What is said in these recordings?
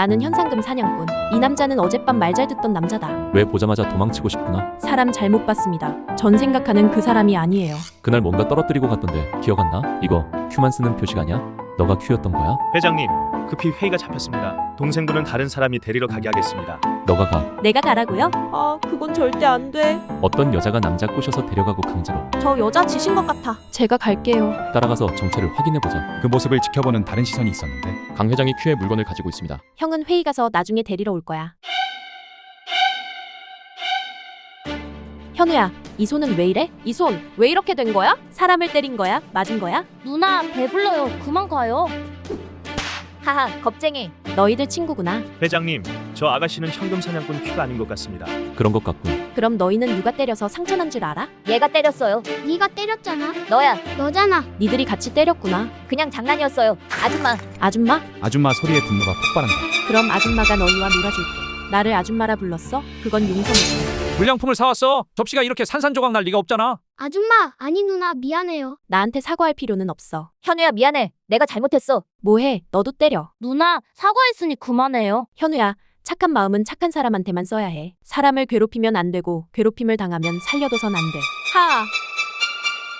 나는 현상금 사냥꾼. 이 남자는 어젯밤 말 잘 듣던 남자다. 왜 보자마자 도망치고 싶구나. 사람 잘못 봤습니다. 전 생각하는 그 사람이 아니에요. 그날 뭔가 떨어뜨리고 갔던데 기억 안 나? 이거 큐만 쓰는 표식 아니야? 너가 큐였던 거야? 회장님, 급히 회의가 잡혔습니다. 동생분은 다른 사람이 데리러 가게 하겠습니다. 너가 가. 내가 가라고요? 아, 그건 절대 안 돼. 어떤 여자가 남자 꼬셔서 데려가고 강제로 저 여자 지신 것 같아. 제가 갈게요. 따라가서 정체를 확인해보자. 그 모습을 지켜보는 다른 시선이 있었는데 강 회장이 큐의 물건을 가지고 있습니다. 형은 회의 가서 나중에 데리러 올 거야. 현우야, 이 손은 왜 이래? 이 손 왜 이렇게 된 거야? 사람을 때린 거야? 맞은 거야? 누나 배불러요. 그만 가요. 하하, 겁쟁이. 너희들 친구구나. 회장님, 저 아가씨는 현금 사냥꾼 큐가 아닌 것 같습니다. 그런 것 같군. 그럼 너희는 누가 때려서 상처 난 줄 알아? 얘가 때렸어요. 네가 때렸잖아. 너야. 너잖아. 니들이 같이 때렸구나. 그냥 장난이었어요. 아줌마. 아줌마? 아줌마 소리에 분노가 폭발한다. 그럼 아줌마가 너희와 놀아줄게. 나를 아줌마라 불렀어? 그건 용서 못해. 불량품을 사왔어. 접시가 이렇게 산산조각 날 리가 없잖아. 아줌마, 아니 누나 미안해요. 나한테 사과할 필요는 없어. 현우야 미안해. 내가 잘못했어. 뭐해? 너도 때려. 누나 사과했으니 그만해요. 현우야, 착한 마음은 착한 사람한테만 써야 해. 사람을 괴롭히면 안 되고 괴롭힘을 당하면 살려둬선 안 돼. 하!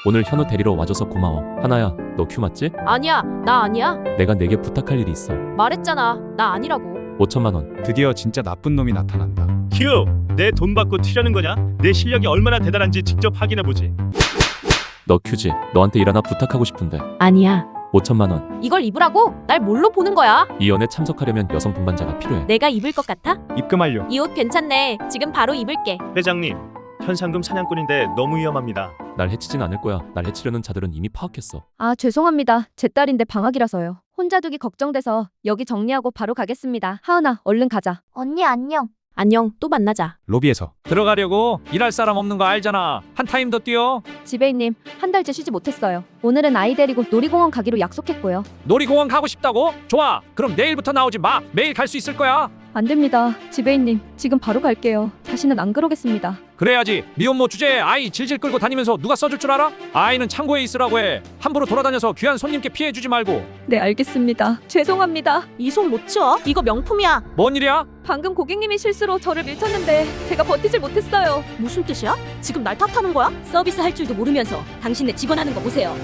오늘 현우 데리러 와줘서 고마워. 하나야, 너 큐 맞지? 아니야, 나 아니야. 내가 내게 부탁할 일이 있어. 말했잖아, 나 아니라고. 5천만 원. 드디어 진짜 나쁜 놈이 나타난다. 큐, 내돈 받고 튀려는 거냐? 내 실력이 얼마나 대단한지 직접 확인해 보지. 너 큐지? 너한테 일 하나 부탁하고 싶은데. 아니야. 5천만 원. 이걸 입으라고? 날 뭘로 보는 거야? 이 연애 참석하려면 여성 동반자가 필요해. 내가 입을 것 같아? 입금 완료. 이옷 괜찮네. 지금 바로 입을게. 회장님, 현상금 사냥꾼인데 너무 위험합니다. 날 해치진 않을 거야. 날 해치려는 자들은 이미 파악했어. 아, 죄송합니다. 제 딸인데 방학이라서요. 혼자 두기 걱정돼서 여기 정리하고 바로 가겠습니다. 하은아, 얼른 가자. 언니 안녕. 안녕, 또 만나자. 로비에서 들어가려고 일할 사람 없는 거 알잖아. 한 타임 더 뛰어. 지배인님, 한 달째 쉬지 못했어요. 오늘은 아이 데리고 놀이공원 가기로 약속했고요. 놀이공원 가고 싶다고? 좋아. 그럼 내일부터 나오지 마. 매일 갈 수 있을 거야. 안 됩니다. 지배인님, 지금 바로 갈게요. 다시는 안 그러겠습니다. 그래야지. 미혼모 주제에 아이 질질 끌고 다니면서 누가 써줄 줄 알아? 아이는 창고에 있으라고 해. 함부로 돌아다녀서 귀한 손님께 피해 주지 말고. 네, 알겠습니다. 죄송합니다. 이 손 못 치워. 이거 명품이야. 뭔 일이야? 방금 고객님이 실수로 저를 밀쳤는데 제가 버티질 못했어요. 무슨 뜻이야? 지금 날 탓하는 거야? 서비스 할 줄도 모르면서 당신네 직원 하는 거 보세요.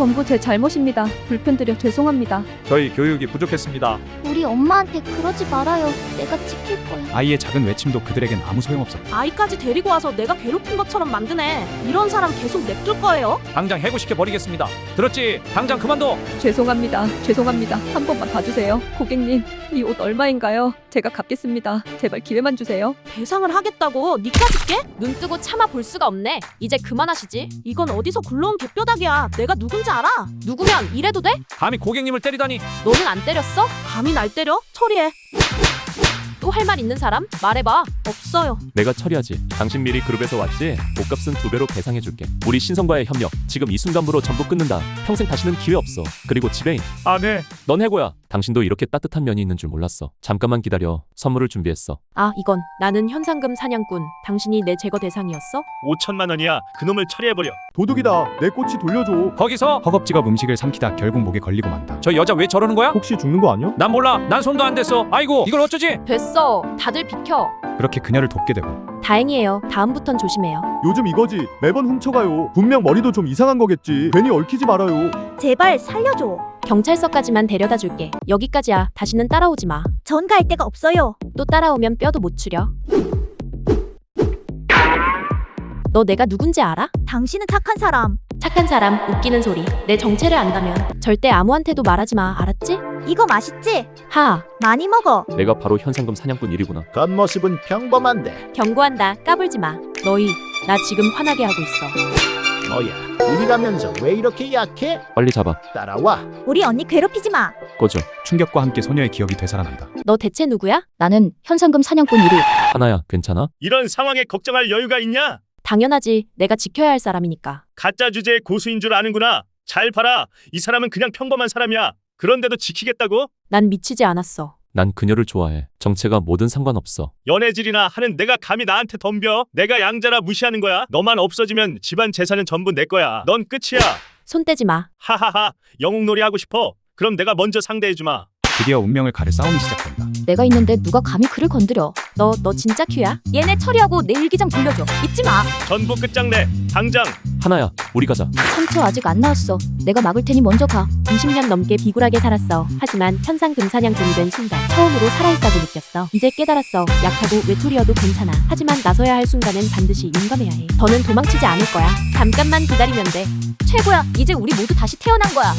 전부 제 잘못입니다. 불편드려 죄송합니다. 저희 교육이 부족했습니다. 우리 엄마한테 그러지 말아요. 내가 지킬 거야. 아이의 작은 외침도 그들에겐 아무 소용없었다. 아이까지 데리고 와서 내가 괴롭힌 것처럼 만드네. 이런 사람 계속 냅둘 거예요? 당장 해고시켜 버리겠습니다. 들었지? 당장 그만둬. 죄송합니다. 죄송합니다. 한 번만 봐주세요. 고객님, 이 옷 얼마인가요? 제가 갚겠습니다. 제발 기회만 주세요. 배상을 하겠다고 니까 줄게? 눈 뜨고 참아 볼 수가 없네. 이제 그만하시지. 이건 어디서 굴러온 개뼈다귀야. 내가 누군지 알아? 누구면 이래도 돼? 감히 고객님을 때리다니. 너는 안 때렸어? 감히 날 때려? 처리해. 또 할 말 있는 사람? 말해봐. 없어요. 내가 처리하지. 당신 미리 그룹에서 왔지? 옷값은 두 배로 배상해줄게. 우리 신성과의 협력 지금 이 순간부로 전부 끊는다. 평생 다시는 기회 없어. 그리고 지배인, 아 네. 넌 해고야. 당신도 이렇게 따뜻한 면이 있는 줄 몰랐어. 잠깐만 기다려. 선물을 준비했어. 아, 이건 나는 현상금 사냥꾼. 당신이 내 제거 대상이었어? 5천만 원이야. 그놈을 처리해 버려. 도둑이다. 내 꼬치 돌려줘. 거기서 허겁지겁 음식을 삼키다 결국 목에 걸리고 만다. 저 여자 왜 저러는 거야? 혹시 죽는 거 아니야? 난 몰라. 난 손도 안 댔어. 아이고 이걸 어쩌지? 됐어. 다들 비켜. 그렇게 그녀를 돕게 되고 다행이에요. 다음부턴 조심해요. 요즘 이거지. 매번 훔쳐가요. 분명 머리도 좀 이상한 거겠지. 괜히 얽히지 말아요. 제발 살려줘. 경찰서까지만 데려다 줄게. 여기까지야. 다시는 따라오지 마. 전 갈 데가 없어요. 또 따라오면 뼈도 못 추려. 너 내가 누군지 알아? 당신은 착한 사람. 착한 사람, 웃기는 소리. 내 정체를 안다면 절대 아무한테도 말하지 마. 알았지? 이거 맛있지? 하, 많이 먹어. 내가 바로 현상금 사냥꾼 일이구나. 겉모습은 평범한데 경고한다. 까불지 마. 너희, 나 지금 화나게 하고 있어. 뭐야 일이라면서 왜 이렇게 약해? 빨리 잡아. 따라와 우리 언니 괴롭히지 마. 꺼져. 충격과 함께 소녀의 기억이 되살아난다. 너 대체 누구야? 나는 현상금 사냥꾼 1위. 하나야, 괜찮아? 이런 상황에 걱정할 여유가 있냐? 당연하지. 내가 지켜야 할 사람이니까. 가짜 주제의 고수인 줄 아는구나. 잘 봐라. 이 사람은 그냥 평범한 사람이야. 그런데도 지키겠다고? 난 미치지 않았어. 난 그녀를 좋아해. 정체가 뭐든 상관없어. 연애질이나 하는 내가 감히 나한테 덤벼? 내가 양자라 무시하는 거야? 너만 없어지면 집안 재산은 전부 내 거야. 넌 끝이야. 손 떼지 마. 하하하. 영웅놀이 하고 싶어? 그럼 내가 먼저 상대해 주마. 드디어 운명을 가를 싸움이 시작된다. 내가 있는데 누가 감히 그를 건드려? 너 너 진짜 큐야? 얘네 처리하고 내 일기장 돌려줘. 잊지 마. 전부 끝장내. 당장. 하나야, 우리 가자. 상처 아직 안 나왔어. 내가 막을 테니 먼저 가. 20년 넘게 비굴하게 살았어. 하지만 현상 금사냥꾼이 된 순간 처음으로 살아있다고 느꼈어. 이제 깨달았어. 약하고 외톨이여도 괜찮아. 하지만 나서야 할 순간엔 반드시 용감해야 해. 더는 도망치지 않을 거야. 잠깐만 기다리면 돼. 최고야. 이제 우리 모두 다시 태어난 거야.